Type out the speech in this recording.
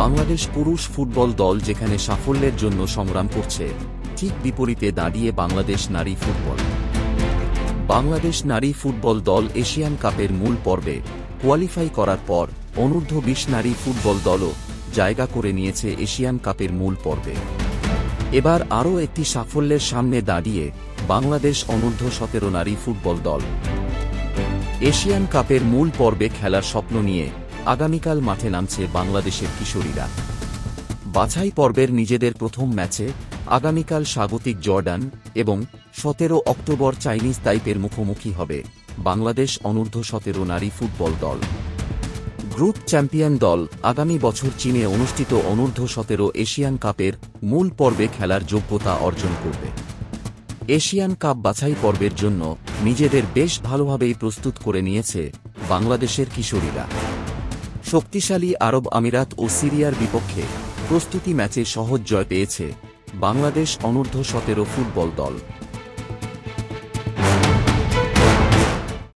বাংলাদেশ পুরুষ ফুটবল দল যেখানে সাফল্যের জন্য সংগ্রাম করছে, ঠিক বিপরীতে দাঁড়িয়ে বাংলাদেশ নারী ফুটবল। বাংলাদেশ নারী ফুটবল দল এশিয়ান কাপের মূল পর্বে কোয়ালিফাই করার পর অনূর্ধ্ব বিশ নারী ফুটবল দলও জায়গা করে নিয়েছে এশিয়ান কাপের মূল পর্বে। এবার আরও একটি সাফল্যের সামনে দাঁড়িয়ে বাংলাদেশ অনূর্ধ্ব সতেরো নারী ফুটবল দল। এশিয়ান কাপের মূল পর্বে খেলার স্বপ্ন নিয়ে আগামীকাল মাঠে নামছে বাংলাদেশের কিশোরীরা। বাছাই পর্বের নিজেদের প্রথম ম্যাচে আগামীকাল স্বাগতিক জর্ডান এবং সতেরো অক্টোবর চাইনিজ তাইপের মুখোমুখি হবে বাংলাদেশ অনূর্ধ্ব সতেরো নারী ফুটবল দল। গ্রুপ চ্যাম্পিয়ন দল আগামী বছর চীনে অনুষ্ঠিত অনূর্ধ্ব সতেরো এশিয়ান কাপের মূল পর্বে খেলার যোগ্যতা অর্জন করবে। এশিয়ান কাপ বাছাই পর্বের জন্য নিজেদের বেশ ভালোভাবেই প্রস্তুত করে নিয়েছে বাংলাদেশের কিশোরীরা। শক্তিশালী আরব আমিরাত ও সিরিয়ার বিপক্ষে প্রস্তুতি ম্যাচে সহজ জয় পেয়েছে বাংলাদেশ অনূর্ধ্ব সতেরো ফুটবল দল।